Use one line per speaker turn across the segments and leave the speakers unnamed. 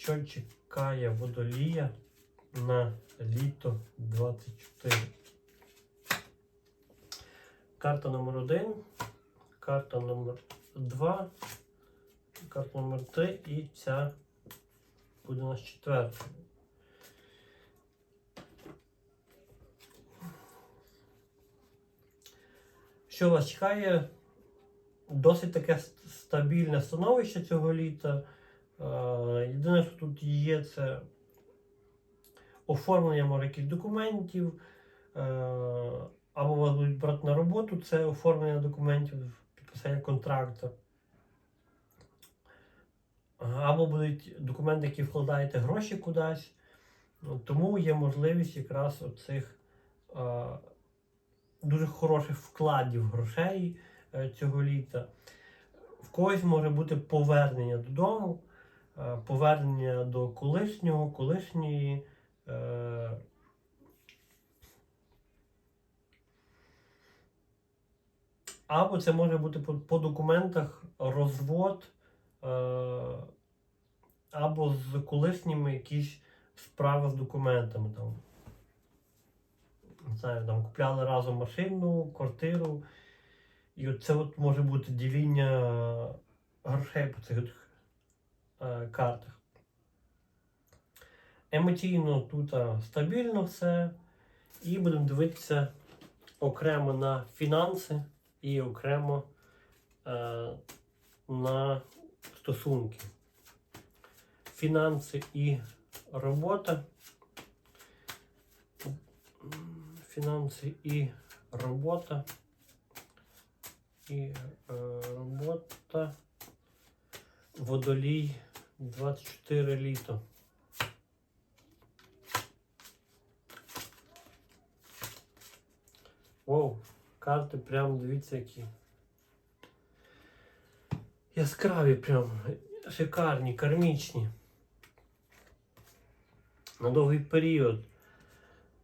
Що чекає водолія на літо 24? Карта номер 1, карта номер 2, карта номер 3 і ця буде у нас четверта. Що вас чекає? Досить таке стабільне становище цього літа. Єдине, що тут є, це оформлення може якихось документів, е, або вас будуть брати на роботу, це оформлення документів, підписання контракту. Або будуть документи, які вкладаєте гроші кудись. Ну, Тому є можливість якраз оцих е, дуже хороших вкладів грошей е, цього літа. В когось може бути повернення додому, повернення до колишнього, колишньої. е, Або це може бути по, по документах розвод, е, або з колишніми якісь справи з документами. Там. Не знаю, там купляли разом машину, квартиру. І от це от може бути діління грошей по цих картах. Емоційно тут е, стабільно все. І будемо дивитися окремо на фінанси і окремо е, на стосунки. Фінанси і робота. Фінанси і робота. І е, робота. Водолій 24 літо. Воу, карти прям дивіться які. Яскраві прям, шикарні, кармічні. На довгий період.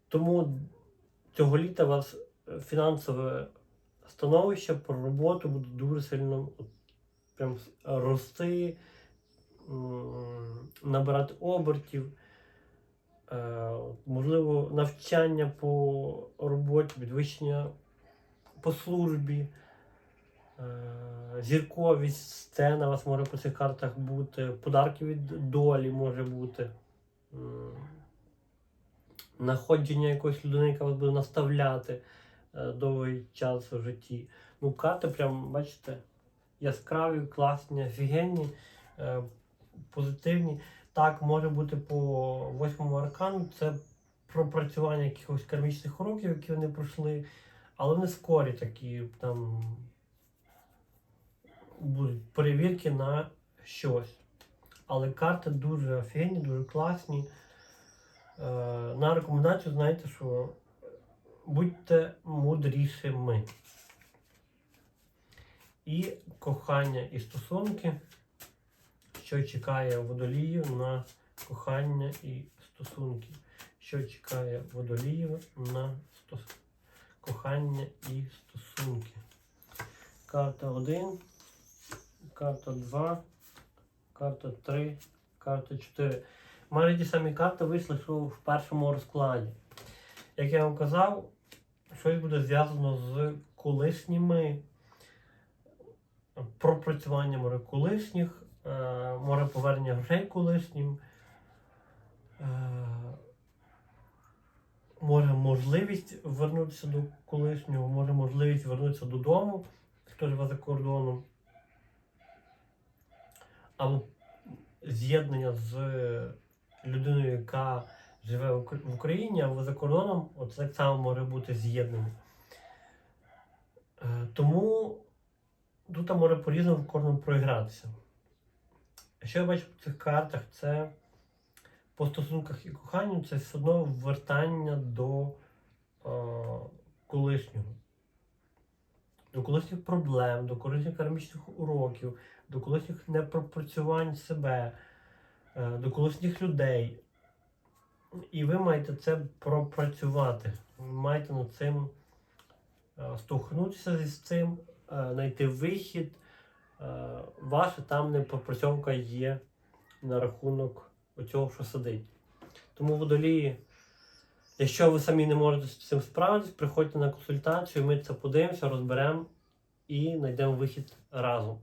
Тому цього літа у вас фінансове становище про роботу буде дуже сильно прям рости, набирати обертів. Е, можливо, навчання по роботі, підвищення по службі, е, зірковість, сцена у вас може по цих картах бути, подарки від долі може бути. Находження якоїсь людини, яка вас буде наставляти е, довгий час у житті. Ну, карти, прям, бачите, яскраві, класні, офігенні, позитивні. Так, може бути по восьмому аркану, це пропрацювання якихось кармічних уроків, які вони пройшли, але вони скорі такі, там будуть перевірки на щось. Але карти дуже офігенні, дуже класні. Е, на рекомендацію знаєте, що будьте мудрішими. І кохання і стосунки, що чекає водоліїв на кохання і стосунки. Що чекає водоліїв на стос... кохання і стосунки. Карта 1, карта 2, карта 3, карта 4. Майже ті самі карти вийшли, в першому розкладі. Як я вам казав, щось буде зв'язано з колишніми пропрацюванням колишніх, е, море повернення грошей колишнім. Е, може можливість вернутися до колишнього, може можливість вернутися додому, хто живе за кордоном. Або з'єднання з людиною, яка живе в Україні, або за кордоном, от так само може бути з'єднання. Е, Тому тут може по-різному кожному проігратися. Що я бачу по цих картах, це по стосунках і коханню, це все одно вертання до е, колишнього. До колишніх проблем, до колишніх кармічних уроків, до колишніх непропрацювань себе, е, до колишніх людей. І ви маєте це пропрацювати. Ви маєте над цим е, стовхнутися зі цим, е, знайти вихід. Е, Ваша там непропрацьовка є на рахунок оцього, що сидить. Тому водолії, якщо ви самі не можете з цим справитись, приходьте на консультацію, ми це подивимося, розберемо і знайдемо вихід разом.